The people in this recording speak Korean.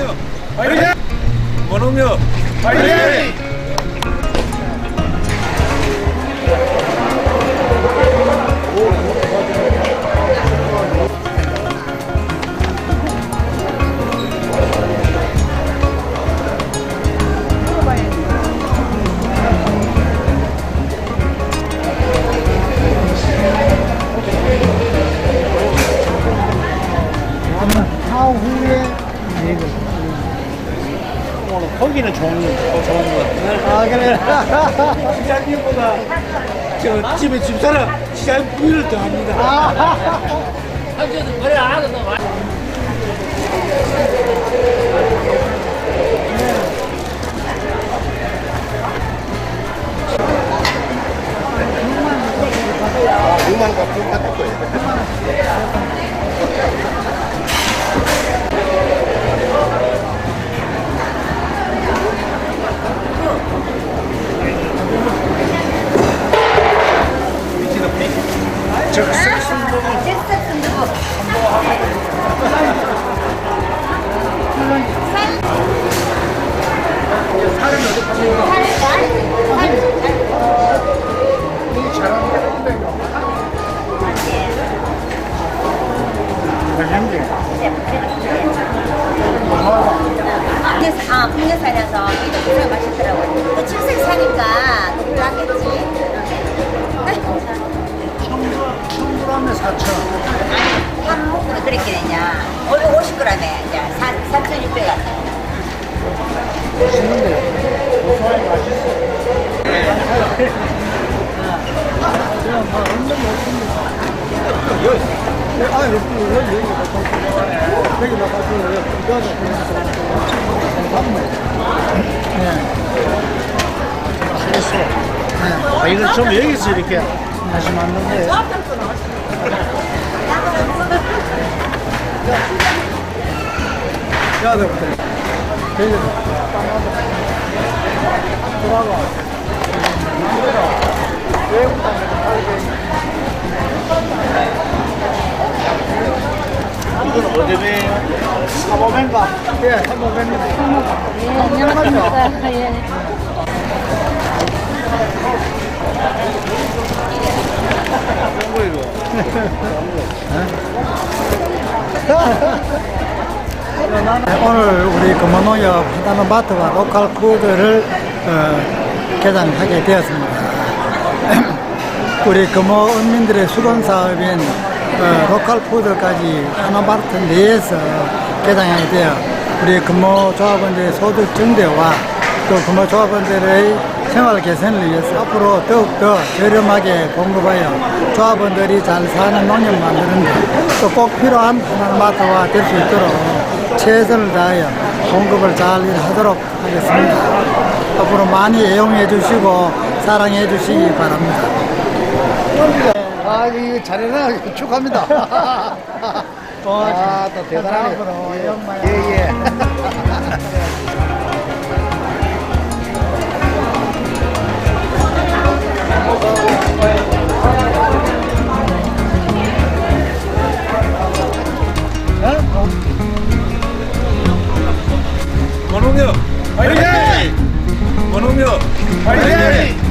원홍역 화이팅! 원홍역 화이팅! 오늘 거기는 좋은 거 좋은 거 같아. 아 그래 시장님보다 저 집에 집사람 시장 부위를 더 합니다. 아 풍년, 그렇게 되냐. 오늘 50g에 이제 3,600원. 맛있는데 맛있어 아, 여기, 여기, 여기, 여기. 네. 아, 이거 좀 여기서 이렇게 맛이 맞는 데. 야, 너, 되게, 이건 어디 배예요? 사모벤가? 예, 사모벤인데. 예, 안녕하세요. 네, 오늘 우리 금호농협 하다는 마트와 로컬 푸드를 어, 개장하게 되었습니다. 우리 금호 은민들의 수건 사업인 어, 로컬 푸드까지 하나마트 내에서 개장하게 되어 우리 금호 조합원들의 소득 증대와 또 금호 조합원들의 생활 개선을 위해서 앞으로 더욱더 저렴하게 공급하여 조합원들이 잘 사는 농협 만드는 데 또 꼭 필요한 하나마트가 될 수 있도록 최선을 다하여 공급을 잘 하도록 하겠습니다. 앞으로 많이 애용해 주시고 사랑해 주시기 바랍니다. 아, 이거 잘해라. 축하합니다. 아, 또 대단하네. 예, 예. 화이팅! 원호명 화이팅!